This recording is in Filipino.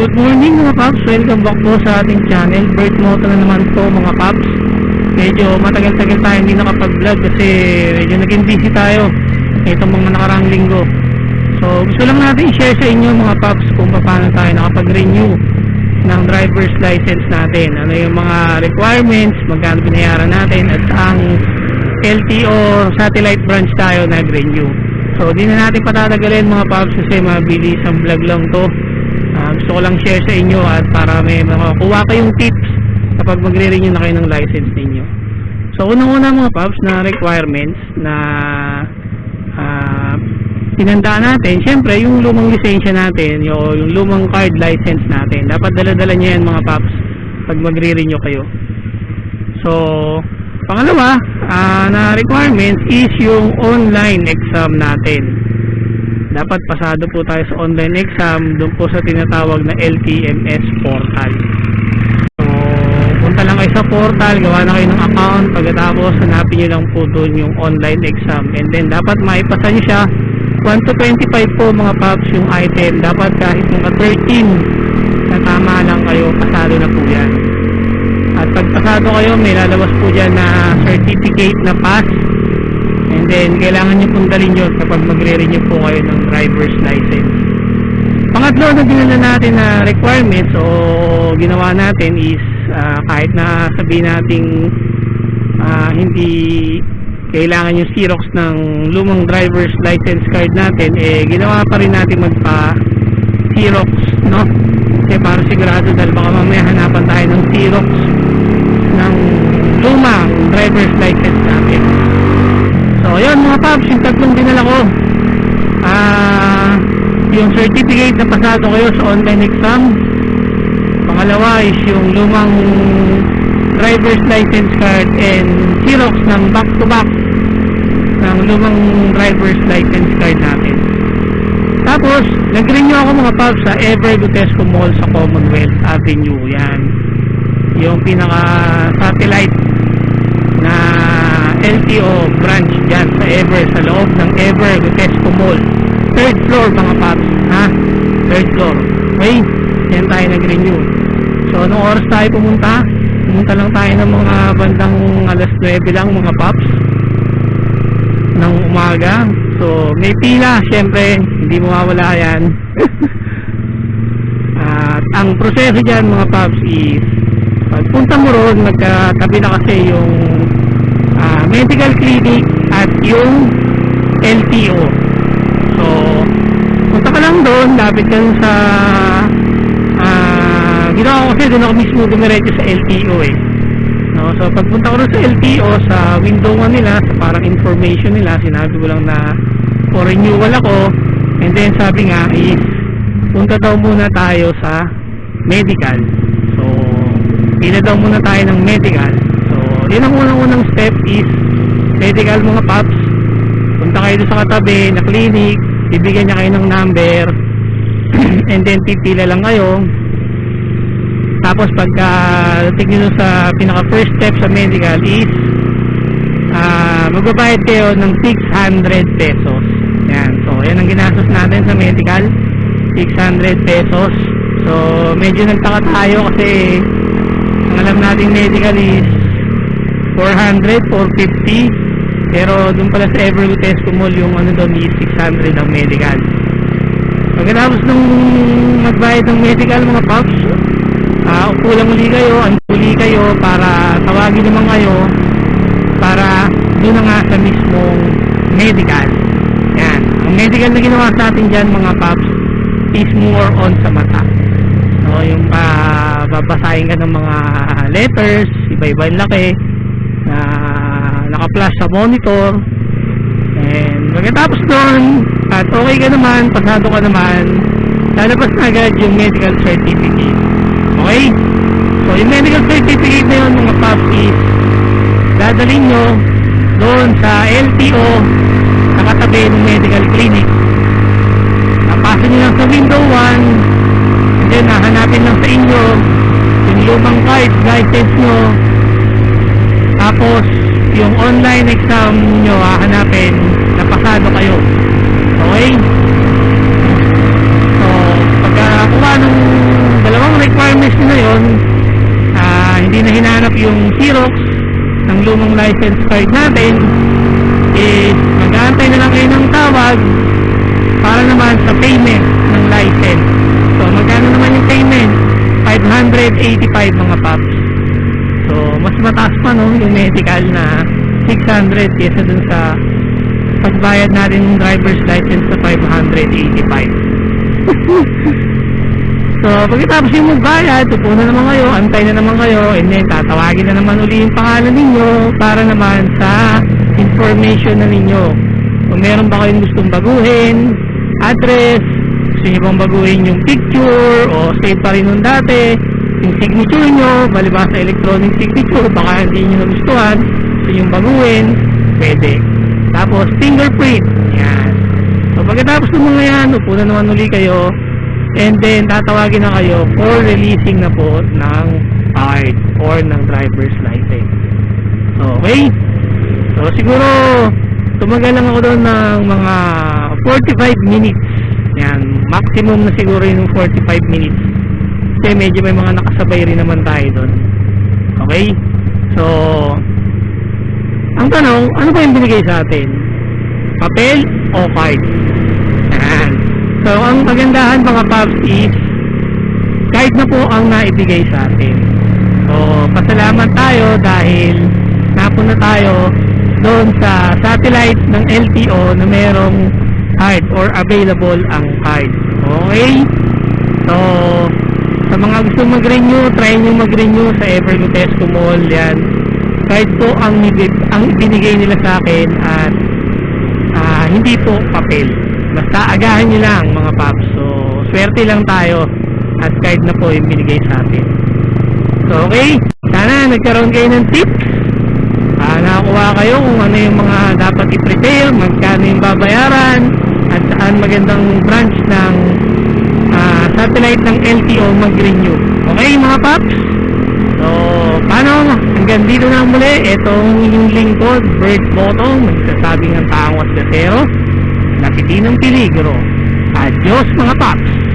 Good morning mga Paps, welcome back po sa ating channel. Bird Moto na naman po mga Paps. Medyo matagal-tagal tayo hindi nakapag-vlog kasi medyo naging busy tayo Itong mga nakaraang linggo. So gusto lang natin i-share sa inyo mga Paps kung paano tayo nakapag-renew ng driver's license natin. Ano yung mga requirements, magkano binayaran natin at ang LTO satellite branch tayo nag-renew. So di na natin patatagalin mga Paps kasi mabilis ang vlog lang to Ah, gusto ko lang share sa inyo at para may makakuha kayong tips kapag magre-renew na kayo ng license ninyo. So, unang-una mga paps na requirements na ah, pinandaan natin, syempre yung lumang lisensya natin, yung, yung lumang card license natin, dapat dala-dala niya yan mga paps pag magre-renew kayo. So, pangalawa ah, na requirements is yung online exam natin dapat pasado po tayo sa online exam doon po sa tinatawag na LTMS portal. So, punta lang kayo sa portal, gawa na kayo ng account, pagkatapos hanapin nyo lang po doon yung online exam. And then, dapat maipasa nyo siya 1 to 25 po mga paps yung item. Dapat kahit mga 13 na tama lang kayo, pasado na po yan. At pag pasado kayo, may lalabas po dyan na certificate na pass then, kailangan nyo pong dalhin yun kapag magre-renew po kayo ng driver's license. Pangatlo na dinala natin na requirements o ginawa natin is ah, kahit na sabihin nating ah, hindi kailangan yung Xerox ng lumang driver's license card natin, eh ginawa pa rin natin magpa Xerox, no? Kasi para sigurado dahil baka mamaya hanapan tayo ng Xerox ng lumang driver's license natin. Paps, yung tatlong dinala ko. Ah, yung certificate na pasado kayo sa online exam. Pangalawa is yung lumang driver's license card and Xerox ng back-to-back ng lumang driver's license card natin. Tapos, nag-renew ako mga paps sa Ever Gutesco Mall sa Commonwealth Avenue. Yan. Yung pinaka-satellite na LTO branch Ever, sa loob ng Ever Gutesco Mall. Third floor mga paps, ha? Third floor. Okay? Yan tayo nag-renew. So, anong oras tayo pumunta? Pumunta lang tayo ng mga bandang alas 9 lang mga paps ng umaga. So, may pila, syempre, hindi mawawala yan. At ang proseso dyan mga paps is pagpunta mo ron, magkatabi na kasi yung medical clinic at yung LTO. So, punta ka lang doon, lapit ka sa ah, ginawa ko kasi doon ako mismo dumiretso sa LTO eh. No, so pagpunta ko rin sa LTO sa window nga nila, sa parang information nila, sinabi ko lang na for renewal ako. And then sabi nga is punta daw muna tayo sa medical. So, pila daw muna tayo ng medical. So, yun ang unang-unang step is medical mga paps. Punta kayo sa katabi na clinic, bibigyan niya kayo ng number, and then pipila lang kayo. Tapos pagka tingin nyo sa pinaka first step sa medical is ah magbabayad kayo ng 600 pesos. Yan. So, yan ang ginastos natin sa medical. 600 pesos. So, medyo nagtaka tayo kasi ang alam natin medical is 400, 450. Pero doon pala sa Everwood Tesco Mall yung ano doon is 600 ang medical. Pagkatapos nung magbayad ng medical mga paps, Ah, upo lang uli kayo, uli kayo para tawagin naman kayo para doon na nga sa mismong medical. Yan. Ang medical na ginawa sa atin dyan mga paps is more on sa mata. No, yung uh, babasahin ka ng mga letters, iba-iba yung laki na naka-flash sa monitor. And pagkatapos doon, at okay ka naman, pasado ka naman, lalabas na agad yung medical certificate. Okay? So, yung medical certificate na yun, mga paps, is dadalhin nyo doon sa LTO na katabi ng medical clinic. Napasa nyo lang sa window 1 and then hahanapin lang sa inyo yung lumang card, license nyo tapos yung mm-hmm. online exam nyo hahanapin na pasado kayo. Okay? So, pagkakuha ng dalawang requirements nyo na yun, uh, hindi na hinahanap yung Xerox ng lumang license card natin, is mag-aantay na lang kayo ng tawag para naman sa payment ng license. So, magkano naman yung payment? 585 mga paps. So, mas mataas pa no, yung medical na 600 kesa dun sa pagbayad natin ng driver's license sa 585. so, pagkatapos yung magbayad, tupo na naman kayo, antay na naman kayo, and then tatawagin na naman uli yung pangalan ninyo para naman sa information na ninyo. Kung meron ba kayong gustong baguhin, address, gusto nyo bang baguhin yung picture, o save pa rin nung dati, yung signature nyo, baliba sa electronic signature, baka hindi nyo nagustuhan, gusto nyo baguhin, pwede. Tapos, fingerprint, yan. So, pagkatapos ng mga yan, upo na naman uli kayo, and then, tatawagin na kayo for releasing na po ng card or ng driver's license. Okay? So, siguro, tumagal lang ako doon ng mga 45 minutes. Yan, maximum na siguro yung 45 minutes. Kasi medyo may mga nakasabay rin naman tayo doon. Okay? So, ang tanong, ano ba yung binigay sa atin? Papel o card? Yan. So, ang kagandahan mga paps is, card na po ang naibigay sa atin. So, pasalamat tayo dahil napunta tayo doon sa satellite ng LTO na merong card or available ang card. Okay? So, sa mga gusto mag-renew, try nyo mag-renew sa Everlutesco Mall. Yan. Card po ang, ang ibinigay nila sa akin at ah, hindi po papel. Basta agahan nyo lang mga paps. So, swerte lang tayo at card na po yung binigay sa atin. So, okay. Sana nagkaroon kayo ng tips. Ah, nakakuha kayo kung ano yung mga dapat i-prepare, magkano yung babayaran, at saan magandang branch ng ah, satellite ng LTO mag-renew. Okay mga paps? So, paano? Hanggang dito na muli. Itong yung lingkod, Bird Bottom, nagsasabing ng taong wasgasero, napitin ng peligro. Adios mga paps!